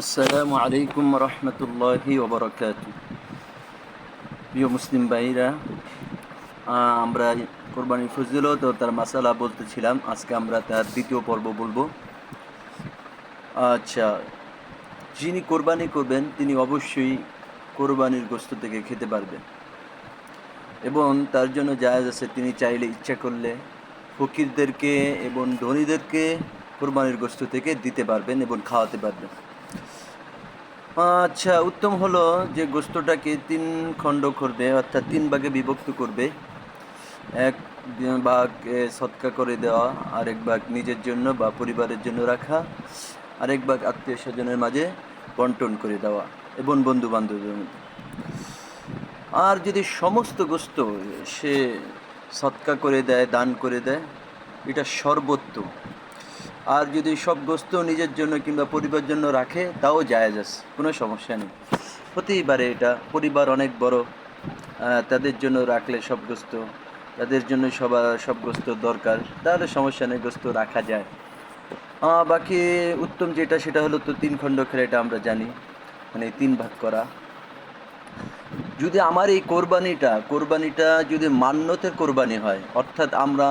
আসসালামু আলাইকুম রহমতুল্লাহি ওবরাকাত প্রিয় মুসলিম ভাইরা আমরা কোরবানি ফজিলত ও তার মাসালা বলতেছিলাম, আজকে আমরা তার দ্বিতীয় পর্ব বলব। আচ্ছা যিনি কোরবানি করবেন, তিনি অবশ্যই কোরবানির গোস্ত থেকে খেতে পারবেন। এবং তার জন্য জায়েজ আছে, তিনি চাইলে ইচ্ছা করলে ফকিরদেরকে এবং ধনীদেরকে কোরবানির গোস্ত থেকে দিতে পারবেন এবং খাওয়াতে পারবেন। আচ্ছা উত্তম হলো যে গোস্তটাকে তিন খণ্ড করবে, অর্থাৎ তিন ভাগে বিভক্ত করবে। এক ভাগ সৎকা করে দেওয়া, আরেক ভাগ নিজের জন্য বা পরিবারের জন্য রাখা, আরেক ভাগ আত্মীয় স্বজনের মাঝে বন্টন করে দেওয়া, এবং বন্ধু বান্ধবের মধ্যে। আর যদি সমস্ত গোস্ত সে সৎকা করে দেয়, দান করে দেয়, এটা সর্বোত্তম। আর যদি সব গোস্ত নিজের জন্য কিংবা পরিবার জন্য রাখে, তাও জায়েজ আছে, কোনো সমস্যা নেই। হতেই পারে এটা, পরিবার অনেক বড় তাদের জন্য রাখলে সব গোস্ত তাদের জন্য সবার সব গোস্ত দরকার, তাহলে সমস্যা নেই গোস্ত রাখা যায়। বাকি উত্তম যেটা, সেটা হলো তো তিন খণ্ড খেলে এটা আমরা জানি মানে তিন ভাগ করা। যদি আমার এই কোরবানিটা কোরবানিটা যদি মান্যতের কোরবানি হয়, অর্থাৎ আমরা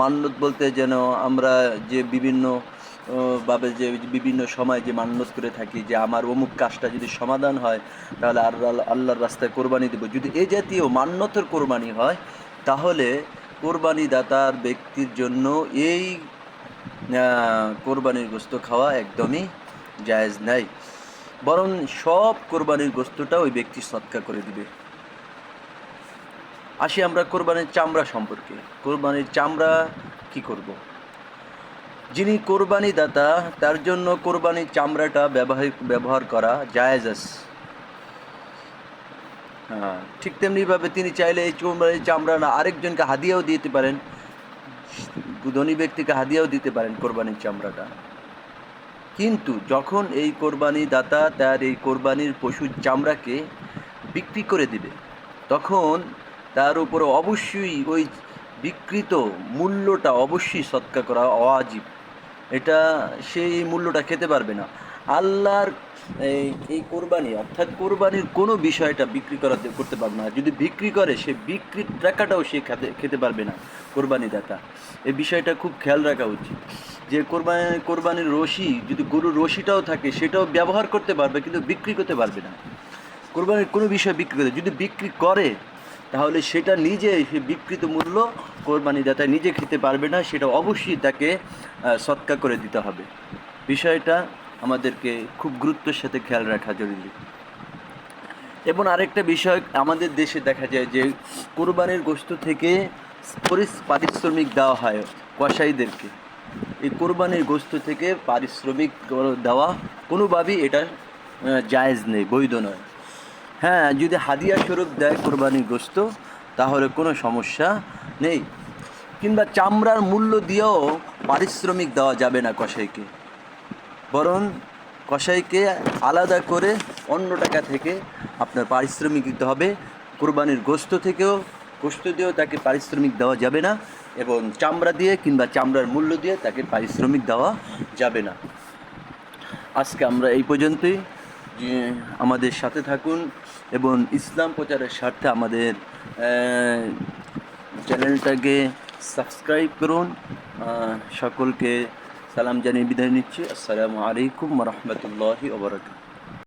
মান্যত বলতে যেন আমরা যে বিভিন্ন ভাবে যে বিভিন্ন সময় যে মান্যত করে থাকি, যে আমার অমুক কাজটা যদি সমাধান হয়, তাহলে আর আল্লাহর রাস্তায় কোরবানি দেবো। যদি এ জাতীয় মান্যতের কোরবানি হয়, তাহলে কোরবানি দাতার ব্যক্তির জন্য এই কোরবানির গোস্ত খাওয়া একদমই জায়েজ নাই। বরং সব কোরবানির গোস্তটা ওই ব্যক্তি সৎকা করে দিবে। আসি আমরা কোরবানির চামড়া সম্পর্কে। কোরবানির চামড়া কি করব। যিনি কোরবানি দাতা তার জন্য কোরবানির চামড়াটা ব্যবহার ব্যবহার করা জায়েজ আছে। হ্যাঁ ঠিক তেমনিভাবে তিনি চাইলে এই কোরবানির চামড়া না আরেকজনকে হাদিয়াও দিতে পারেন, ধনী ব্যক্তিকে হাদিয়াও দিতে পারেন কোরবানির চামড়াটা। কিন্তু যখন এই কোরবানি দাতা তার এই কোরবানির পশুর চামড়াকে বিক্রি করে দিবে, তখন তার উপর অবশ্যই ওই বিকৃত মূল্যটা অবশ্যই সৎকা করা অয়াজিব এটা সেই মূল্যটা খেতে পারবে না। আল্লাহর, এই কোরবানি, অর্থাৎ কোরবানির কোনো বিষয়টা বিক্রি করা করতে পারবে না। যদি বিক্রি করে, সে বিক্রির টাকাটাও সে খেতে খেতে পারবে না, কোরবানি দাতা। এই বিষয়টা খুব খেয়াল রাখা উচিত। যে কোরবানি, কোরবানির রশি, যদি গরুর রশিটাও থাকে, সেটাও ব্যবহার করতে পারবে, কিন্তু বিক্রি করতে পারবে না। কোরবানির কোনো বিষয় বিক্রি করে, যদি বিক্রি করে, তাহলে সেটা নিজে সে বিকৃত মূল্য কোরবানি দাতা নিজে খেতে পারবে না, সেটা অবশ্যই তাকে সৎকা করে দিতে হবে। বিষয়টা আমাদেরকে খুব গুরুত্বের সাথে খেয়াল রাখা জরুরি। এবং আরেকটা বিষয়, আমাদের দেশে দেখা যায় যে কোরবানির গোস্ত থেকে পারিশ্রমিক দেওয়া হয় কসাইদেরকে। এই কোরবানির গোস্ত থেকে পারিশ্রমিক দেওয়া কোনোভাবেই এটা জায়েজ নেই, বৈধ নয়। হ্যাঁ যদি হাদিয়া স্বরূপ দেয় কোরবানির গোস্ত তাহলে কোনো সমস্যা নেই। কিংবা চামড়ার মূল্য দিয়েও পারিশ্রমিক দেওয়া যাবে না কসাইকে। বরং কসাইকে আলাদা করে অন্য টাকা থেকে আপনার পারিশ্রমিক দিতে হবে। কোরবানির গোস্ত থেকেও গোস্ত দিয়েও তাকে পারিশ্রমিক দেওয়া যাবে না এবং চামড়া দিয়ে কিংবা চামড়ার মূল্য দিয়ে তাকে পারিশ্রমিক দেওয়া যাবে না। আজকে আমরা এই পর্যন্তই। আমাদের সাথে থাকুন এবং ইসলাম প্রচারের স্বার্থে আমাদের চ্যানেলটাকে সাবস্ক্রাইব করুন। সকলকে সালাম জানিয়ে বিদায় নিচ্ছি। আসসালামু আলাইকুম রহমতুল্লাহি ওবরাকাত